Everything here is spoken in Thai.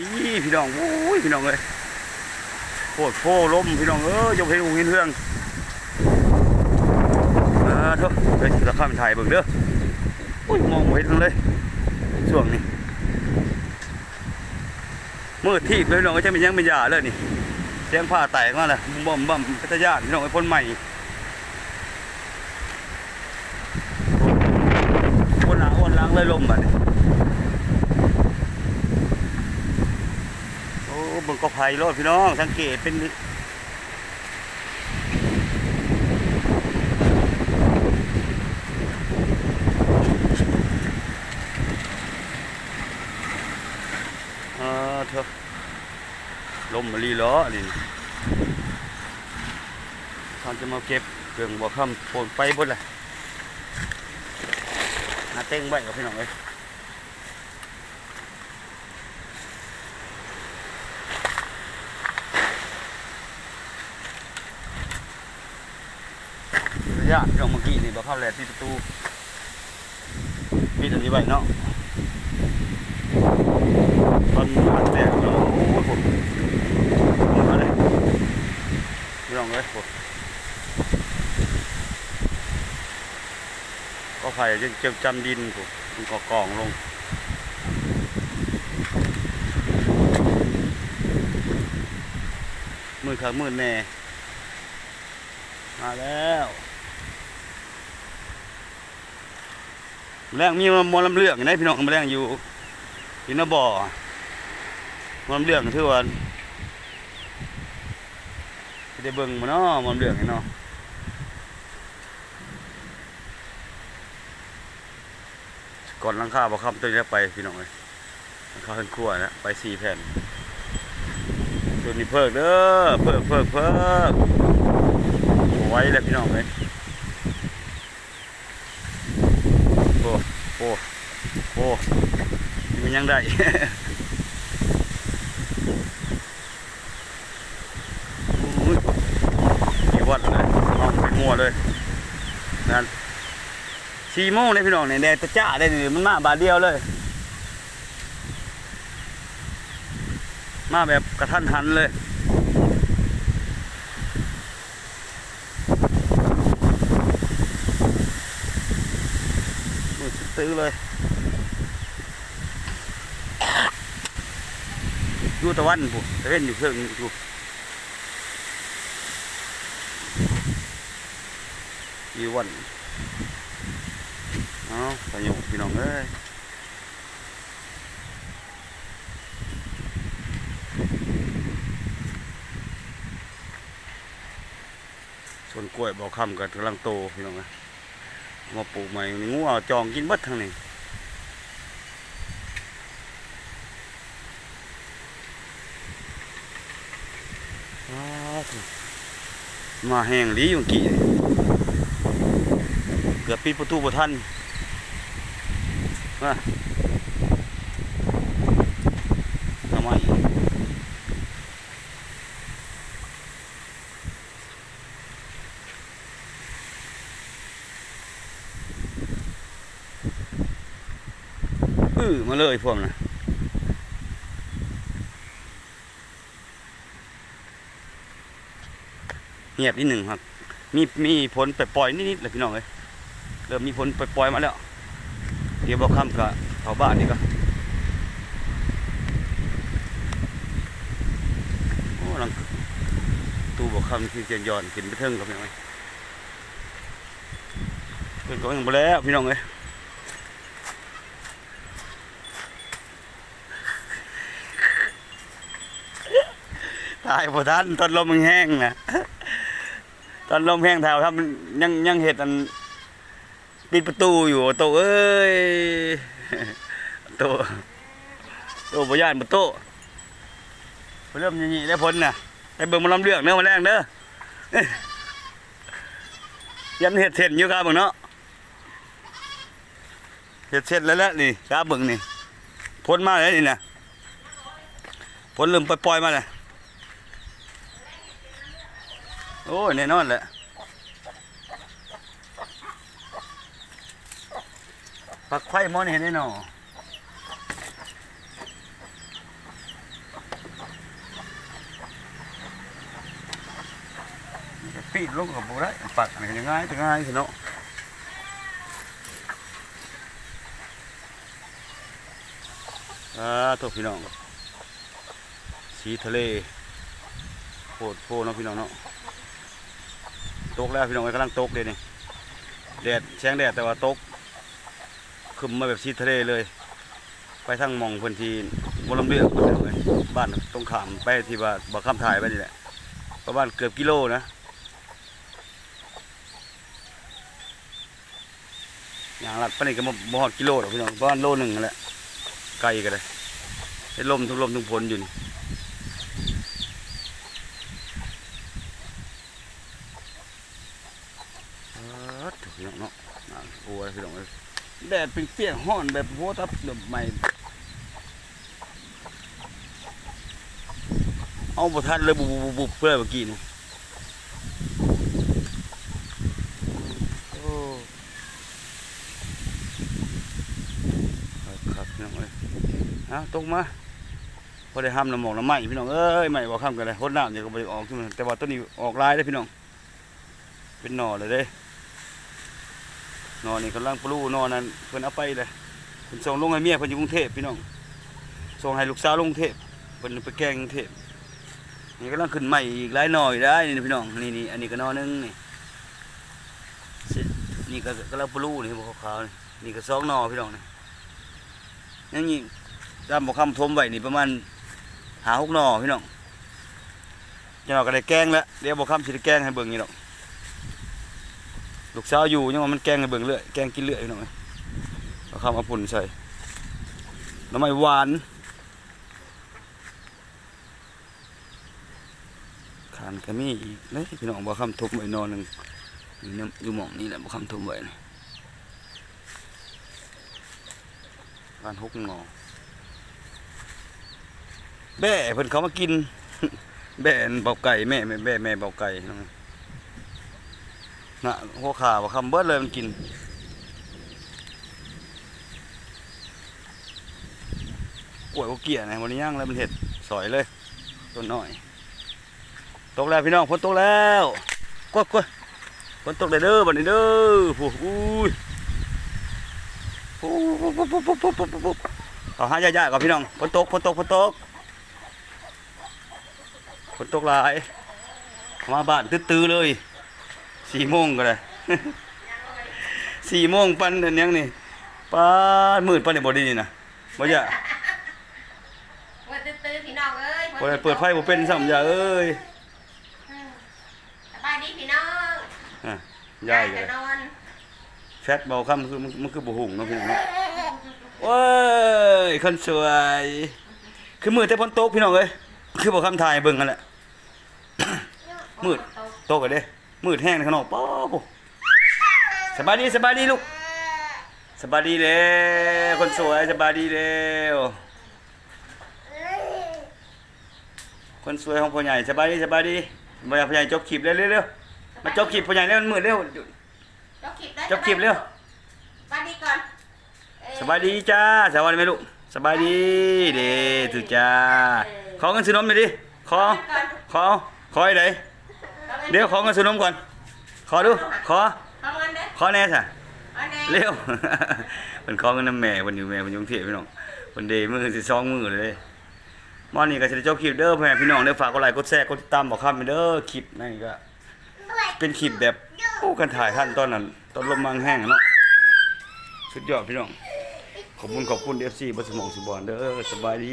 นี่พี่น้องโอ้ยพี่น้องเลยโคตรโฟล้มพี่น้องเออยกให้หูเห็นเรื่องอ่าเถอะเฮ้ยราคาเป็นไทยเบิ่งเด้อโอ้ยมองไม่เห็นเลยช่วงนี้มืดที่พี่น้องก็จะเป็นยังเป็นยาเลยนี่เสียงผ้าแตกมาเลยบ่มบ่มพัทยาพี่น้องไอ้พ่นใหม่คนหลังคนหลังเลยลมบัดนี้ โอ้เบิ่งก็ไผ่รถพี่น้อง สังเกตเป็นเออเถอะลมมาลีล้อนี่ท่านจะมาเก็บเครื่องบ่อคำโผล่ไปบดเลยหาเต้งไว้กับพี่น้องเลย ระยะตรงเมื่อกี้นี่บ่เข้าแลที่ประตูปิดอันนี้ไว้เนาะตอนอัดแดดเนาะโอ้ยผมมาเลยไม่ต้องเลยผมก็ไฟยังเจ็บจำดินผมมันก็กองลงมือขามือแน่ มาแล้ว แมลงมีมอลำเลืองอยู่ไหนพี่น้องแมลงอยู่ที่นบ่อมอลำเลืองถือว่าที่ได้เบิ่งมาเนาะมอลำเลืองนี่เนาะก่อนลังคาบ่คำตัวนี้ไปพี่น้องเลยลังคาขึ้นขั้วนะไปสี่แผ่นตัวนี้เพิกเด้อเพิกเพิกเพิกไว้แล้วพี่น้องเลยโอ้ โอ้โอ้มันยังได้อุ้ยกี่วัดเลยเอาเป็นมัวเลยนั่นสี่โมงเลยพี่น้องเนี่ยแดดจะจ้าได้เลยมันมาบาทเดียวเลย มาแบบกระทันหันเลย ซื้อเลยอยู่ตะวันผู้ตะเวนอยู่เพิ่งอยู่อยู่วันเอาไปอยู่พี่น้องเอ้ยส่วนกล้วยบอกคำกับกำลังโตพี่น้องนะ มาปลูกใหม่นี่งูเอาจองกินเบิดทั้งนี้มาแห้งลีอยู่กี่เกือบปิดประตูบ่ทันมาทำไม อื้อมาเลยพวกนะเงียบนิดหนึ่งครับ มีมีผลไปปล่อยนิดๆเลยพี่น้องเอ้ยเริ่มมีผลไปปล่อยมาแล้ว เดี๋ยวบอกคำกับชาวบ้านนี่ก็โอ้ลังตู้บอกคำที่เจียนยอนกินไปเทิงกับพี่น้องเอ้ยเพิ่นก็ยังบ่แล้วพี่น้องเอ้ย ตายพอท่านตอนลมมันแห้งนะตอนลมแห้งแถวทำยังยังเห็ดอันปิดประตูอยู่โตเอ้ยโตโตบ่ย่านบ่โตบ่เริ่มยี่ๆได้พ้นน่ะไปเบิ่งมาลำเลือกเด้อมาแรงเด้อยันเห็ดเส้นอยู่ครับเบิ่งเนาะเห็ดเส้นแล้วแหละนี่ครับเบิ่งนี่พ้นมาแล้วนี่นะพ้นเริ่มปล่อยๆมาแล้ว โอ้ยแน่นอนแหละปักไข่มอนเห็นแน่นอนปีนลูกับบุได้ปักมันง่ายง่ายสิเนาะอ่าทุกพี่น้อง สีทะเลโคตรโฟนะพี่น้องเนาะ ตกแล้วพี่น้องกำลังตกเลยนี่แดดแสงแดดแต่ว่าตกขึ้นมาแบบสีทะเลเลย ไปทางมองพื้นที่บลำเลือกบ้านตรงขามไปที่ว่าบ่คำถ่ายไปนี่แหละประมาณเกือบกิโลนะอย่างลัดปนนี้ก็บ่บ่อดกิโลหรอกพี่น้องประมาณโลหนึงนั่นแหละไกลก็ได้เห็นลมทุกลมทุกฝนอยู่นี่เอิ้ด พี่น้องเนาะน่ากลัวพี่น้องเอ้ยแดดเปรี้ยงๆร้อนแบบโหทับแบบใหม่เอาบทันเลยบุบบุบบเพื่อเมื่อกี้นี่โอ้ครับพี่น้องเอ้ยฮะตกมาพอได้ห้ามน้ำหมอกน้ำไหม้พี่น้องเอ้ยไหม้บ่ข้ามกันเลยหน้ำเดี๋ยก็ได้ออกขึ้นมาแต่ว่าต้นนี้ออกลายได้พี่น้อง เป็นหน่อเลยเด้ นอนนี่กำลังปลูนอนนั้นเพิ่นเอาไปเลยเพิ่นส่งลงให้เมียเพิ่นอยู่กรุงเทพพี่น้องส่งให้ลูกสาวลงกรุงเทพเพิ่นไปแกงกรุงเทพนี่กำลังขึ้นใหม่อีกหลายหน่อยได้นี่พี่น้องนี่นี่อันนี้ก็นอหนึงนี่นี่ก็กำลังปลูนี่พวกขาวๆนี่นี่ก็สองหนอพี่น้องนี่ยังนี่ตามบอกคำทมไว้นี่ประมาณหาหกหนอพี่น้องจะเราก็ได้แกงแล้วเดี๋ยวบอกคำสิได้แกงให้เบิ่งนี่ดอก ลูกสาวอยู่ยังว่ามันแกงให้เบิ่งเรื่อยแกงกินเรื่อยพี่องบอกคำเอาปุ่นใส่น้ำไม้หวานขานก็มีอีกเลยพี่น้องบ่คำทุบไว้นอนหนึ่งอยู่หมองนี่แหละบ่คำทุบไว้นี่บ้านฮกงอแบ่เพิ่นเขามากิน แบ่อันเบาไก่แม่แม่แบ่แม่เบาไก่น้อง นะหัวขาบ่คำเบิดเลยมันกิน กล้วยบ่เกี่ยนะวันนี้ย่างแล้วมันเห็ดสอยเลยต้นหน้อย ตกแล้วพี่น้องฝนตกแล้วกดกดฝนตกเลยเด้อบัดนี้เด้อผู้อุ้ยปุ๊บปุ๊บปุ๊บปุ๊บปุ๊บปุ๊บปุ๊บเอาหายาๆก่อนพี่น้องฝนตกฝนตกฝนตกฝนตกหลายมาบ้านตื้อๆเลย สี่โมงก็เลยสี่โมงปันอันยังนี่ป้าดมืดปันในบอดีนี่นะบ่อย่าว่าตื้อๆพี่น้องเอ้ยบ่ได้เปิดไฟบ่เป็นซ้ำอย่าเอ้ยอืมสบายดีพี่น้องอะยายก็จะเลยนอนแฟตเบาคำคือมันมันคือบุหุงเนาะพี่น้องเนาะโอ้ยคนสวย คือมืดแต่พ้นโต๊ะพี่น้องเอ้ยคือบอกคำถ่ายเบิ่งกันแหละมืดโต๊ะกันเด้ มืดแห้งในข้างนอกป๊อปสบายดีสบายดีลูกสบายดีแล้วคนสวยสบายดีแล้วคนสวยของพ่อใหญ่สบายดีสบายดีพ่อใหญ่พ่อใหญ่จบคลิปเร็วเร็วๆมาจบคลิปพ่อใหญ่เร็วมันมืดเร็วจบคลิปได้จบคลิปเร็วสบายดีก่อนเอ้ยสบายดีจ้าสบายดีไหมลูกสบายดีเด้ถูกจ้าขอเงินซื้อนมหน่อยดิขอก่อนขอขอไอ้ไหน เดี๋ยวขอเงินซื้อนมก่อน ขอดู ขอทำงานเด้อขอแน่สะเอาแน่เร็ว มันขอเงินน้ำแม่มันอยู่แม่มันอยุ่กรุงเทพพี่น้องมันเดมือสิสองมือเลยมอนี่ก็จะได้จบคลิปเด้อพ่อแม่พี่น้องเด้อฝากกดไลค์กดแชร์กดติดตามบอกคำไปเด้อคลิปนั่นก็ เป็นคลิปแบบโอ้กันถ่ายท่านตอนนั้นตอนลมมังแห้งเนาะสุดยอดพี่น้องขอบคุณขอบคุณ FC บัสมองสุบอนเด้อสบายดี